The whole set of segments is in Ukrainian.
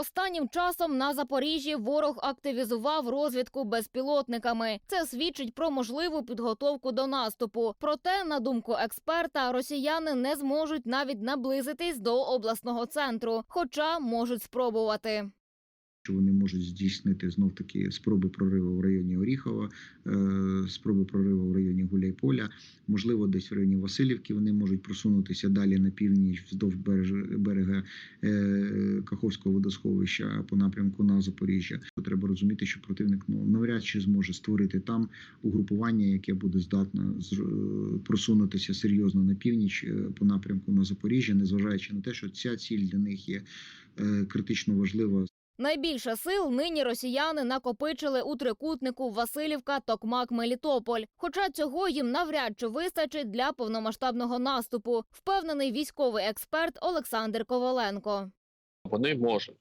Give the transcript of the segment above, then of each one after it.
Останнім часом на Запоріжжі ворог активізував розвідку безпілотниками. Це свідчить про можливу підготовку до наступу. Проте, на думку експерта, росіяни не зможуть навіть наблизитись до обласного центру, хоча можуть спробувати. Що вони можуть здійснити знов таки спроби прориву в районі Оріхова, е, спроби прориву в районі Гуляйполя. Можливо, десь в районі Васильівки вони можуть просунутися далі на північ вздовж берега е, Каховського водосховища по напрямку на Запоріжжя. Треба розуміти, що противник ну навряд чи зможе створити там угрупування, яке буде здатне е, просунутися серйозно на північ по напрямку на Запоріжжя, незважаючи на те, що ця ціль для них є критично важлива Найбільше сил нині росіяни накопичили у трикутнику Васильівка, Токмак, Мелітополь. Хоча цього їм навряд чи вистачить для повномасштабного наступу, впевнений військовий експерт Олександр Коваленко. вони можуть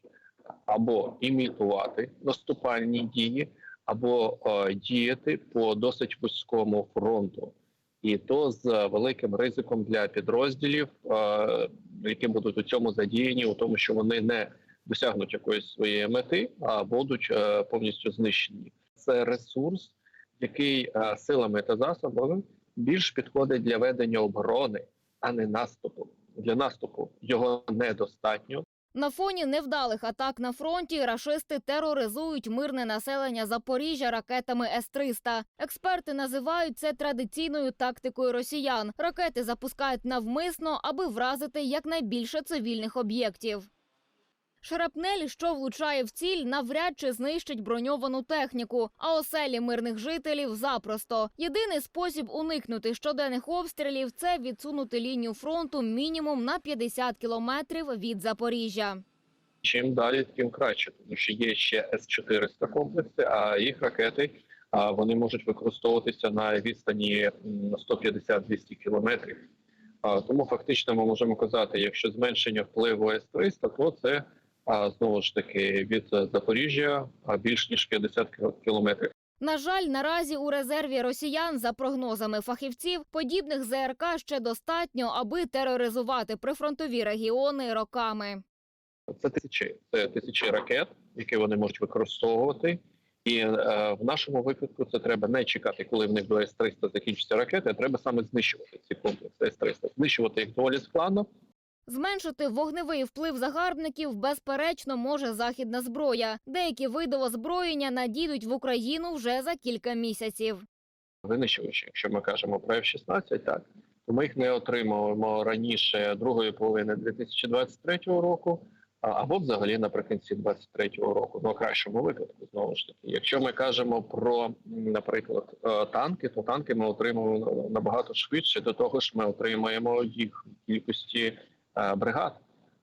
або імітувати наступальні дії, або е, діяти по досить вузькому фронту, і то з великим ризиком для підрозділів, е, які будуть у цьому задіяні, у тому, що вони не досягнуть якоїсь своєї мети, а будуть е, повністю знищені. Це ресурс, який е, силами та засобами більш підходить для ведення оборони, а не наступу. Для наступу його недостатньо. На фоні невдалих атак на фронті рашисти тероризують мирне населення Запоріжжя ракетами С-300. Експерти називають це традиційною тактикою росіян. Ракети запускають навмисно, аби вразити якнайбільше цивільних об'єктів. Шрапнель, що влучає в ціль, навряд чи знищить броньовану техніку, а оселі мирних жителів запросто. Єдиний спосіб уникнути щоденних обстрілів це відсунути лінію фронту мінімум на 50 кілометрів від Запоріжжя. Чим далі, тим краще, тому що є ще С-400 комплекси, а їх ракети вони можуть використовуватися на відстані м, 150-200 кілометрів. Тому фактично ми можемо казати, якщо зменшення впливу С-300, то це а, знову ж таки від Запоріжжя а, більш ніж 50 кілометрів. На жаль, наразі у резерві росіян, за прогнозами фахівців, подібних ЗРК ще достатньо, аби тероризувати прифронтові регіони роками. Це тисячі, це тисячі ракет, які вони можуть використовувати. І е, в нашому випадку це треба не чекати, коли в них до С-300 закінчаться ракети, а треба саме знищувати ці комплекси С-300. Знищувати їх доволі складно. Зменшити вогневий вплив загарбників безперечно може західна зброя. Деякі види озброєння надійдуть в Україну вже за кілька місяців. Винищувачі, якщо ми кажемо про F-16, так то ми їх не отримуємо раніше другої половини 2023 року, або взагалі наприкінці 2023 року. Ну, кращому випадку, знову ж таки. Якщо ми кажемо про, наприклад, е, танки, то танки ми отримуємо набагато швидше. До того ж, ми отримаємо їх в кількості бригад,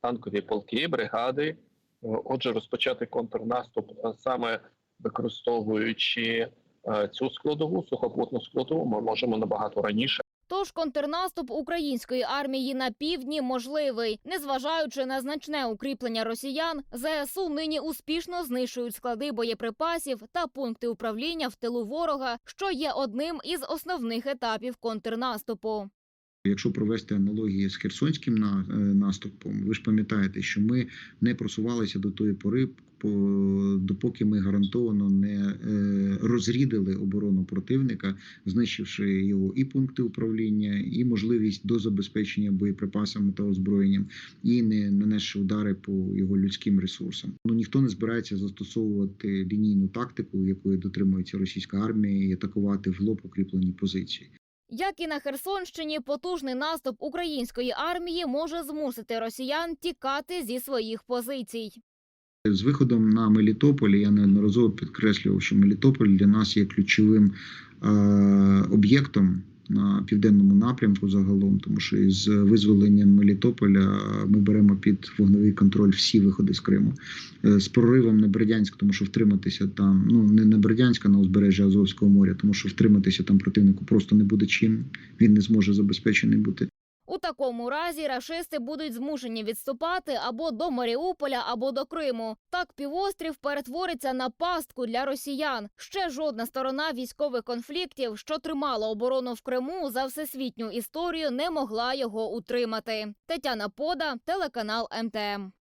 танкові полки, бригади. Е, Отже, розпочати контрнаступ е, саме використовуючи е, цю складову сухопутну складову, ми можемо набагато раніше. Тож контрнаступ української армії на півдні можливий, незважаючи на значне укріплення росіян, ЗСУ нині успішно знищують склади боєприпасів та пункти управління в тилу ворога, що є одним із основних етапів контрнаступу. Якщо провести аналогії з херсонським е, наступом, ви ж пам'ятаєте, що ми не просувалися до тої пори, по, допоки ми гарантовано не е, розрідили оборону противника, знищивши його і пункти управління, і можливість до забезпечення боєприпасами та озброєнням, і не нанесши удари по його людським ресурсам. Ну ніхто не збирається застосовувати лінійну тактику, якої дотримується російська армія, і атакувати в лоб укріплені позиції. Як і на Херсонщині, потужний наступ української армії може змусити росіян тікати зі своїх позицій. З виходом на Мелітополь я неодноразово підкреслював, що Мелітополь для нас є ключовим е, об'єктом на південному напрямку загалом, тому що із визволенням Мелітополя ми беремо під вогневий контроль всі виходи з Криму. Е, з проривом на Бердянськ, тому що втриматися там, ну не на Бердянська на узбережжя Азовського моря, тому що втриматися там противнику просто не буде чим. Він не зможе забезпечений бути. У такому разі рашисти будуть змушені відступати або до Маріуполя, або до Криму. Так півострів перетвориться на пастку для росіян. Ще жодна сторона військових конфліктів, що тримала оборону в Криму за всесвітню історію, не могла його утримати. Тетяна Пода, телеканал МТМ.